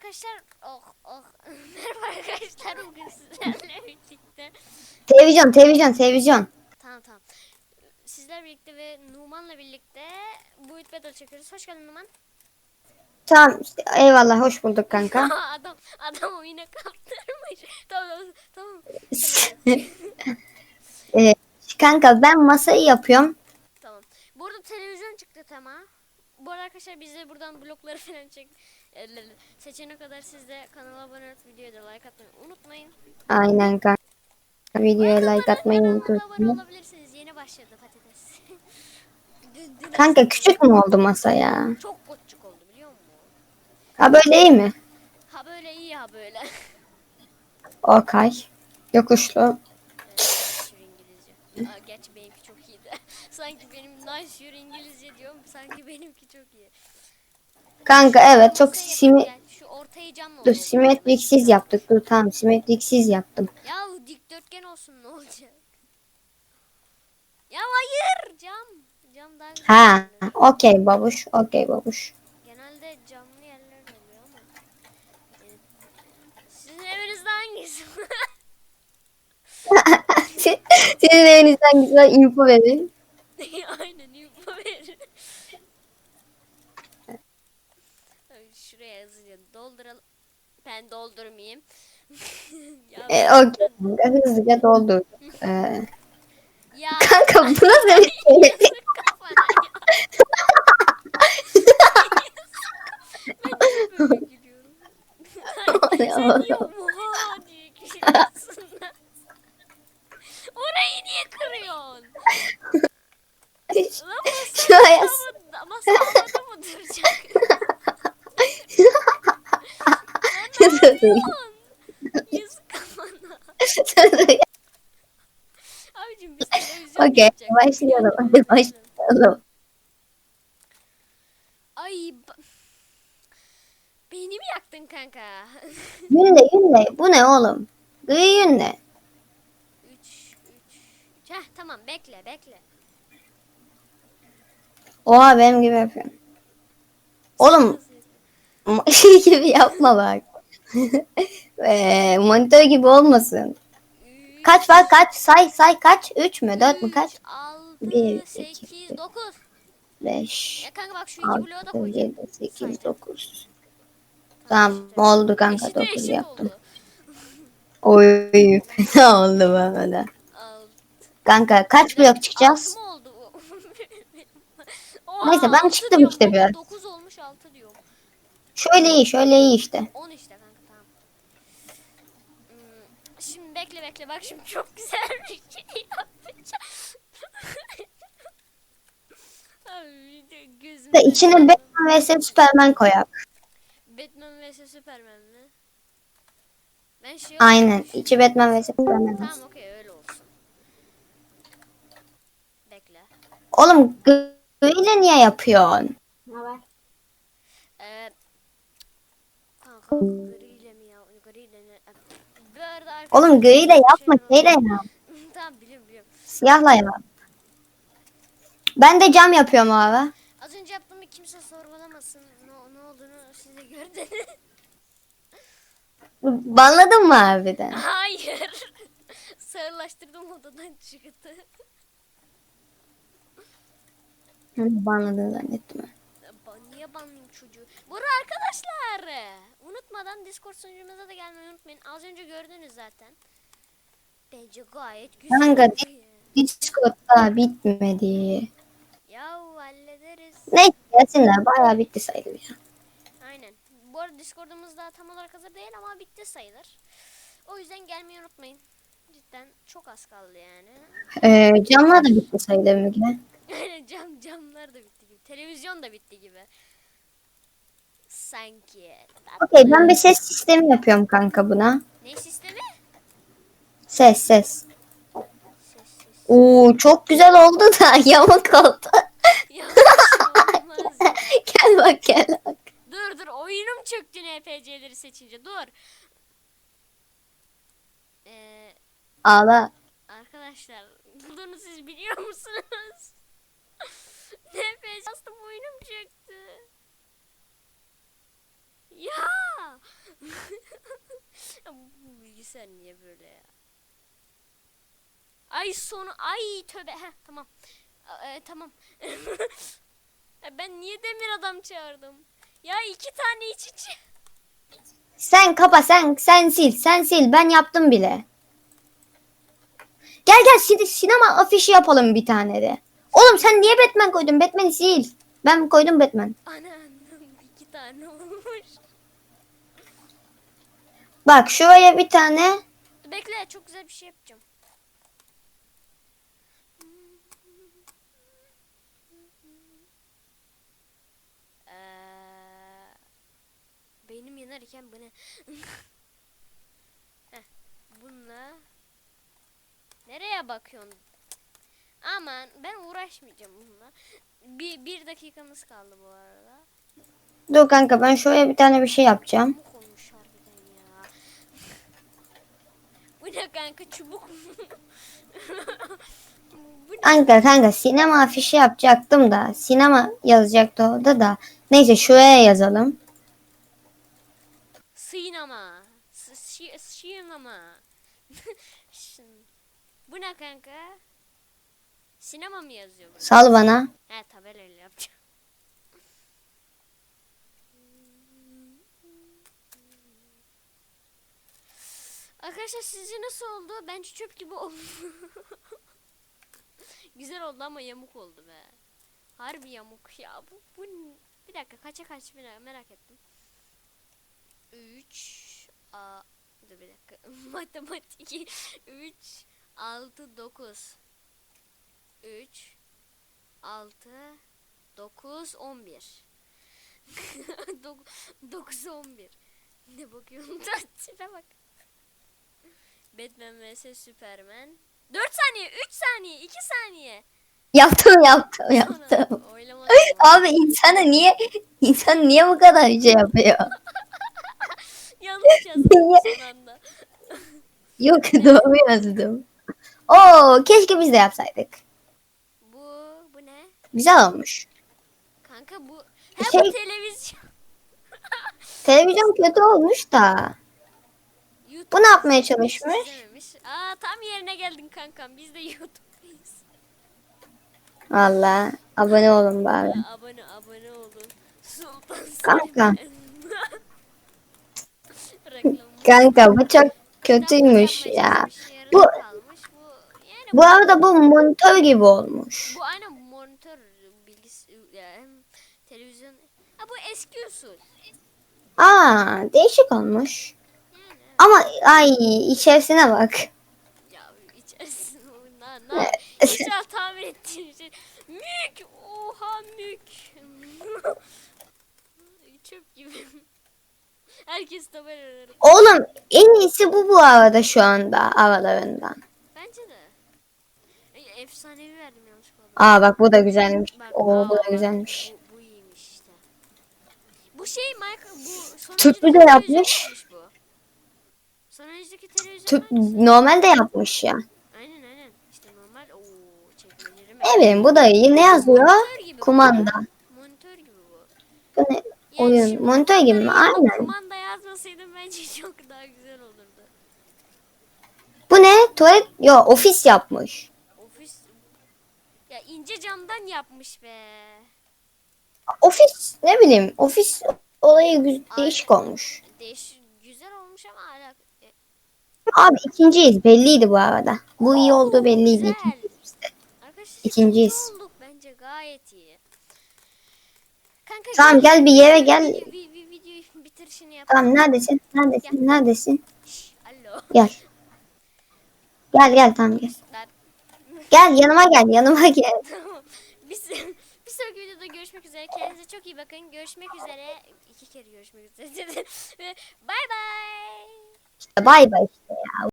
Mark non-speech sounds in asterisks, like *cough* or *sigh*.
arkadaşlar. Oh oh. *laughs* Merhaba arkadaşlar bugün sizlerle birlikte. Televizyon, televizyon, televizyon. Tamam tamam. Sizler birlikte ve Numan'la birlikte Buit Battle çekiyoruz. Hoş geldin Numan. Tamam, işte, eyvallah, hoş bulduk kanka. *laughs* adam adam yine kaptırmış. tamam tamam. *laughs* Ee, kanka ben masayı yapıyorum. Tamam. Burada televizyon çıktı tema. Bu arada arkadaşlar biz de buradan blokları falan çek seçene kadar siz de kanala abone olup videoya da like atmayı unutmayın. Aynen kanka. Videoya like atmayı abone unutmayın. olabilirsiniz. Yeni başladı patates. *laughs* Kanka küçük mü oldu masa ya? Çok küçük oldu biliyor musun? Ha böyle iyi mi? Ha böyle iyi ha böyle. *laughs* Okay. Yokuşlu. İngilizce. Aa, gerçi benimki çok iyiydi. *laughs* sanki benim nice your İngilizce diyorum. Sanki benimki çok iyi. Kanka evet çok Masayı simi gel. Şu ortayı camla Dur olsun. simetriksiz yaptık. Dur tamam simetriksiz yaptım. Ya dikdörtgen olsun ne olacak? Ya hayır cam. Cam daha güzel. Ha, oluyor. okey babuş, okey babuş. Genelde camlı yerler oluyor ama. Sizin evinizde hangisi? Senin evinizden güzel info verin. *laughs* Aynen info verin. Ay, Şuraya hızlıca dolduralım. Ben doldurmayayım. *laughs* ya, okey kanka hızlıca doldur. Ee, *laughs* ya kanka bu *laughs* nasıl bir şey? yazık kafana ya. ben niye böyle gülüyorum? Sen niye Lan Yazık kafana. Abicim biz televizyon Okey başlayalım. Hadi başlayalım. Ay ba- Beni mi yaktın kanka? *laughs* Yünle yünle. Bu ne oğlum? Gri yünle. 3 3 3. Heh tamam bekle bekle. Oha benim gibi yapıyorum. Oğlum *laughs* şey gibi yapma bak. *laughs* Eee monitör gibi olmasın. Kaç var kaç? Say say kaç? 3 mü 4 mü kaç? üç, altı, Bir, iki, sekiz, üç. dokuz. 5 Ya kanka bak şu iki bloğu da 6 koyacağım. 7 8 Saydım. 9 Tamam oldu kanka Eşit 9 eşit yaptım. Oy fena oldu bana da. Kanka kaç blok çıkacağız? *laughs* Neyse, ben çıktım işte biraz. 9 olmuş 6 diyor. Şöyle iyi şöyle iyi işte. 10 işte kanka Şimdi bekle bekle bak şimdi çok güzel bir şey yapacağım. Gözüm. İçine Batman vs Superman koyak. Batman vs Superman mi? Ben şey Aynen. İçi Batman vs Superman. Tamam okey öyle olsun. Bekle. Oğlum griyle niye yapıyorsun? Ee, kanka griyle mi ya? Griyle ne? Bu arada arkadaşlar- Oğlum griyle yapma Şey şeyle yap. *laughs* tamam biliyorum biliyorum. Siyahla yap. Ben de cam yapıyorum abi. Az önce yaptığımı kimse sorgulamasın. Ne, ne olduğunu siz de gördünüz. *laughs* Banladın mı harbiden? *laughs* Hayır. Sağırlaştırdım odadan çıktı. Banladın zannettim. Ba- Banlayayım çocuğu? Bu arada arkadaşlar. Unutmadan Discord sunucumuza da gelmeyi unutmayın. Az önce gördünüz zaten. Bence gayet güzel. Kanka, oluyor. Discord daha bitmedi. Yahu hallederiz. Neyse gelsinler bayağı bitti sayılır ya. Aynen. Bu arada Discord'umuz daha tam olarak hazır değil ama bitti sayılır. O yüzden gelmeyi unutmayın. Cidden çok az kaldı yani. Ee, camlar da bitti sayılır mı yine? *laughs* Aynen cam camlar da bitti gibi. Televizyon da bitti gibi. Sanki. Okey ben bir ses sistemi yapıyorum kanka buna. Ne sistemi? Ses ses. Ses ses. Oo çok güzel oldu da *laughs* yamuk oldu. Yanlış olmaz ya. *laughs* gel bak gel bak. Dur dur oyunum çöktü NPC'leri seçince dur. Ee, Ağla. arkadaşlar bunu siz biliyor musunuz? *laughs* NPC bastım oyunum çöktü. *laughs* Ya bu bilgisayar niye böyle ya? Ay sonu ay tövbe Heh, tamam. A- e, tamam. *laughs* Ben niye demir adam çağırdım? Ya iki tane iç içe. Sen kapa sen sen sil sen sil ben yaptım bile. Gel gel sin- sinema afişi yapalım bir tane de. Oğlum sen niye Batman koydun? Batman'i sil. Ben koydum Batman. Ana iki tane olmuş. Bak şuraya bir tane. Bekle çok güzel bir şey yapacağım. Eee, beynim yanarken bu ne? *laughs* Heh, bununla nereye bakıyorsun? Aman ben uğraşmayacağım bununla. Bir, bir dakikamız kaldı bu arada. Dur kanka ben şuraya bir tane bir şey yapacağım. Çubuk olmuş harbiden ya. bu ne kanka çubuk? Kanka kanka sinema afişi yapacaktım da. Sinema yazacaktı orada da. Neyse şuraya yazalım. Sinema. Sinema. *laughs* Bu ne kanka? Sinema mı yazıyor burada? Sal bana. He tabelayla yapacağım. Arkadaşlar sizce nasıl oldu? Bence çöp gibi oldu. *laughs* Güzel oldu ama yamuk oldu be. Harbi yamuk ya. Bu, bu bir dakika kaça kaç merak, merak ettim. 3 a dur bir dakika. *laughs* Matematik 3 6 9 3 6 9 11 9 11 Ne bakıyorsun? *laughs* Tipe bak. Batman vs Superman 4 saniye 3 saniye 2 saniye Yaptım yaptım yaptım. Abi insana niye insan niye bu kadar şey yapıyor? *laughs* Yanlış yazdım son anda *laughs* Yok doğru yazdım. Oo keşke biz de yapsaydık. Bu bu ne? Güzel olmuş. Kanka bu He Şey- bu televizyon *laughs* Televizyon kötü olmuş da. Bu ne yapmaya çalışmış? izlememiş. Aa tam yerine geldin kankam biz de *laughs* YouTube'dayız Valla abone olun bari. Ya, abone abone olun. Sultan Kanka. *laughs* Süleyman. Reklam. Kanka bu çok kötüymüş ya. Bu Bu kalmış. Bu yani bu arada bu monitör gibi olmuş. bu aynen monitör bilgisi yani televizyon. Ha bu eski usul. Aa değişik olmuş. Ama ay içerisine bak. ya içersin na na inşallah tamir ettiğin şey. Mük oha mük. *laughs* Çöp gibi. Herkes tabelaları. Oğlum en iyisi bu bu arada şu anda aralarından. Bence de. E, efsanevi verdim yanlışlıkla. Aa bak bu da güzelmiş. Bak, Oo bu da güzelmiş. Bu, bu iyiymiş işte. Bu şey Michael bu Tüplü de yapmış. Yapmış bu. Son önceki televizyon Tüp hangisi? normal de yapmış ya. Aynen aynen. İşte normal. Oo çekmeleri mi? Bu da iyi. Ne yazıyor? Monitör gibi bu Kumanda. ya. Monitör gibi bu. Bu ne? Yani Oyun. şimdi Monitör gibi mi? Aynen. Kumanda yazmasaydım bence *laughs* çok daha güzel olurdu. Bu ne? Tuvalet? Yo ofis yapmış. Ofis ya ince camdan yapmış be. Ofis ne bileyim ofis olayı gü- değişik olmuş. Değiş güzel olmuş ama hala e, Abi ikinciyiz belliydi bu arada. Bu iyi olduğu belliydi. güzel. ikinciyiz. Arkadaşlar İkinciyiz. olduk bence gayet iyi. Kanka Tamam gel bir yere gel. Video, vi- vi- videoyu *laughs* bitirişini yap. Tamam neredesin? Neredesin? Neredesin? Şş, alo. Gel. Gel gel tamam gel. Ben- Gel yanıma gel yanıma gel. *laughs* Tamam. Se- *laughs* bir sonraki videoda görüşmek üzere. Kendinize çok iyi bakın. Görüşmek üzere. İki kere görüşmek üzere. Ve bay bay. İşte bay bay.